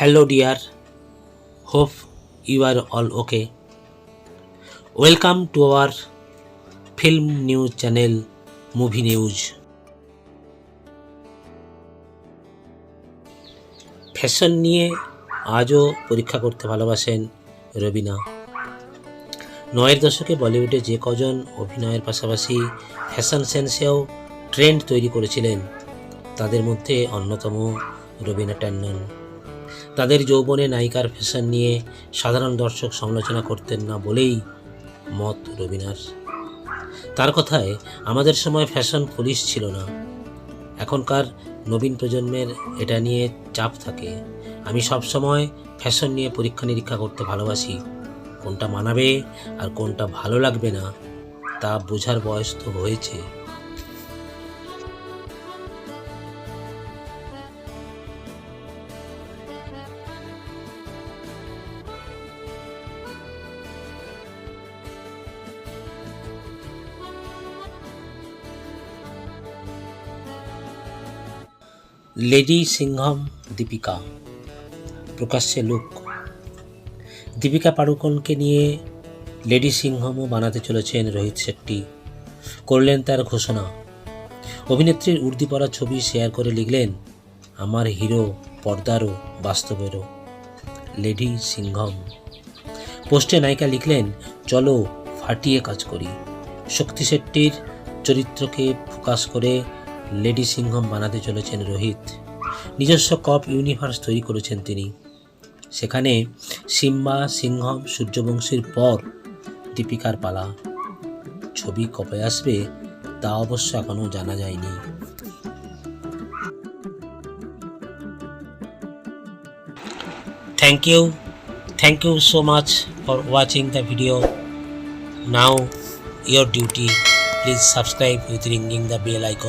Hello, dear. Hope you are all okay. Welcome to our film news channel, Movie News. Fashion নিয়ে আজও পরীক্ষা করতে ভালোবাসেন রবিনা নয়ের দশকে বলিউডে যে কজন অভিনয়ের পাশাপাশি ফ্যাশন সেন্সেও ট্রেন্ড তৈরি করেছিলেন তাদের মধ্যে অন্যতম রবিনা ট্যান্ডন তাদের যৌবনে নায়িকার ফ্যাশন নিয়ে সাধারণ দর্শক সমালোচনা করতেন না বলেই মত রবিনার তার কথায়, আমাদের সময় ফ্যাশন পুলিশ ছিল না। এখনকার নবীন প্রজন্মের এটা নিয়ে চাপ থাকে। আমি সব সময় ফ্যাশন নিয়ে পরীক্ষা নিরীক্ষা করতে ভালোবাসি। কোনটা মানাবে আর কোনটা ভালো লাগবে না, তা বোঝার বয়স তো হয়েছে। লেডি সিংহম দীপিকা, প্রকাশ্যে লুক। দীপিকা পাড়ুকোনকে নিয়ে লেডি সিংহমও বানাতে চলেছেন রোহিত শেট্টি। করলেন তার ঘোষণা। অভিনেত্রীর উর্দি পরা ছবি শেয়ার করে লিখলেন, আমার হিরো পর্দারও, বাস্তবেরও, লেডি সিংহম। পোস্টে নায়িকা লিখলেন, চলো ফাটিয়ে কাজ করি। শক্তি শেট্টির চরিত্রকে ফোকাস করে লেডি সিংহম বানাতে চলেছেন রোহিত। নিজস্ব কপ ইউনিভার্স তৈরি করেছেন তিনি। সেখানে সিম্বা, সিংহম, সূর্যবংশীর পর দীপিকার পালা। ছবি কবে আসবে তা অবশ্য এখনও জানা যায়নি। Thank you thank you so much for watching the video now your duty. Please subscribe with ringing the bell icon.